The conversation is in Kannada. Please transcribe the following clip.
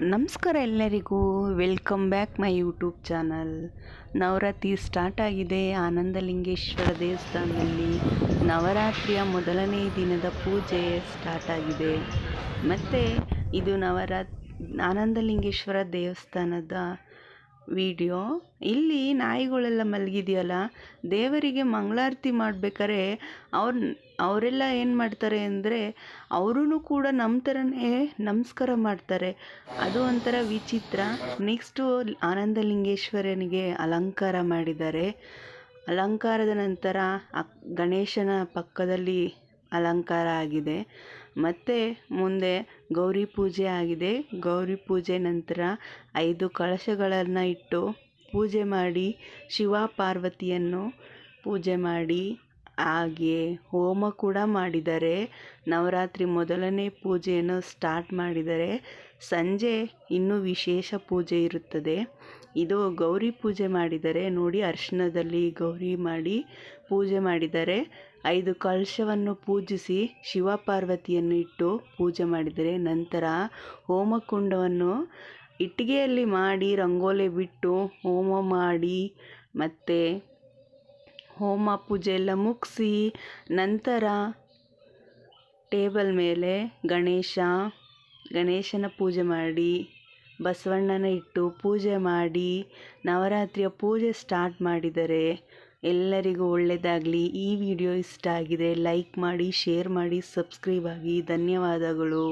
ನಮಸ್ಕಾರ ಎಲ್ಲರಿಗೂ. Welcome back my YouTube channel. Navratri start ಆಗಿದೆ. ಆನಂದಲಿಂಗೇಶ್ವರ ದೇವಸ್ಥಾನದಲ್ಲಿ ನವರಾತ್ರಿಯ ಮೊದಲನೇ ದಿನದ ಪೂಜೆ ಸ್ಟಾರ್ಟ್ ಆಗಿದೆ. ಮತ್ತು ಇದು ನವರಾತ್ ಆನಂದಲಿಂಗೇಶ್ವರ ದೇವಸ್ಥಾನದ ವಿಡಿಯೋ. ಇಲ್ಲಿ ನಾಯಿಗಳೆಲ್ಲ ಮಲಗಿದೆಯಲ್ಲ, ದೇವರಿಗೆ ಮಂಗಳಾರತಿ ಮಾಡ್ಬೇಕಾದ್ರೆ ಅವ್ರ, ಅವರೆಲ್ಲ ಏನು ಮಾಡ್ತಾರೆ ಅಂದರೆ ಅವರೂ ಕೂಡ ನಮ್ಮ ಥರನೇ ನಮಸ್ಕಾರ ಮಾಡ್ತಾರೆ. ಅದು ಒಂಥರ ವಿಚಿತ್ರ. ನೆಕ್ಸ್ಟು ಆನಂದಲಿಂಗೇಶ್ವರನಿಗೆ ಅಲಂಕಾರ ಮಾಡಿದ್ದಾರೆ. ಅಲಂಕಾರದ ನಂತರ ಗಣೇಶನ ಪಕ್ಕದಲ್ಲಿ ಅಲಂಕಾರ ಆಗಿದೆ. ಮತ್ತು ಮುಂದೆ ಗೌರಿ ಪೂಜೆ ಆಗಿದೆ. ಗೌರಿ ಪೂಜೆ ನಂತರ ಐದು ಕಳಶಗಳನ್ನು ಇಟ್ಟು ಪೂಜೆ ಮಾಡಿ ಶಿವ ಪಾರ್ವತಿಯನ್ನು ಪೂಜೆ ಮಾಡಿ ಹಾಗೆ ಹೋಮ ಕೂಡ ಮಾಡಿದ್ದಾರೆ ನವರಾತ್ರಿ ಮೊದಲನೇ ಪೂಜೆಯನ್ನು ಸ್ಟಾರ್ಟ್ ಮಾಡಿದ್ದಾರೆ ಸಂಜೆ ಇನ್ನೂ ವಿಶೇಷ ಪೂಜೆ ಇರುತ್ತದೆ. ಇದು ಗೌರಿ ಪೂಜೆ ಮಾಡಿದ್ದಾರೆ ನೋಡಿ ಅರ್ಶಿನದಲ್ಲಿ ಗೌರಿ ಮಾಡಿ ಪೂಜೆ ಮಾಡಿದ್ದಾರೆ ಐದು ಕಳಶವನ್ನು ಪೂಜಿಸಿ ಶಿವ ಪಾರ್ವತಿಯನ್ನು ಇಟ್ಟು ಪೂಜೆ ಮಾಡಿದರೆ ನಂತರ ಹೋಮಕುಂಡವನ್ನು ಇಟ್ಟಿಗೆಯಲ್ಲಿ ಮಾಡಿ, ರಂಗೋಲಿ ಬಿಟ್ಟು ಹೋಮ ಮಾಡಿ ಮತ್ತು ಹೋಮ ಪೂಜೆ ಎಲ್ಲ ಮುಗಿಸಿ, ನಂತರ ಟೇಬಲ್ ಮೇಲೆ ಗಣೇಶ, ಗಣೇಶನ ಪೂಜೆ ಮಾಡಿ, ಬಸವಣ್ಣನ ಇಟ್ಟು ಪೂಜೆ ಮಾಡಿ, ನವರಾತ್ರಿಯ ಪೂಜೆ ಸ್ಟಾರ್ಟ್ ಮಾಡಿದರೆ ಎಲ್ಲರಿಗೂ ಒಳ್ಳೆಯದಾಗಲಿ ಈ ವಿಡಿಯೋ ಇಷ್ಟ ಆಗಿದೆ ಲೈಕ್ ಮಾಡಿ ಶೇರ್ ಮಾಡಿ ಸಬ್ಸ್ಕ್ರೈಬ್ ಆಗಿ. ಧನ್ಯವಾದಗಳು.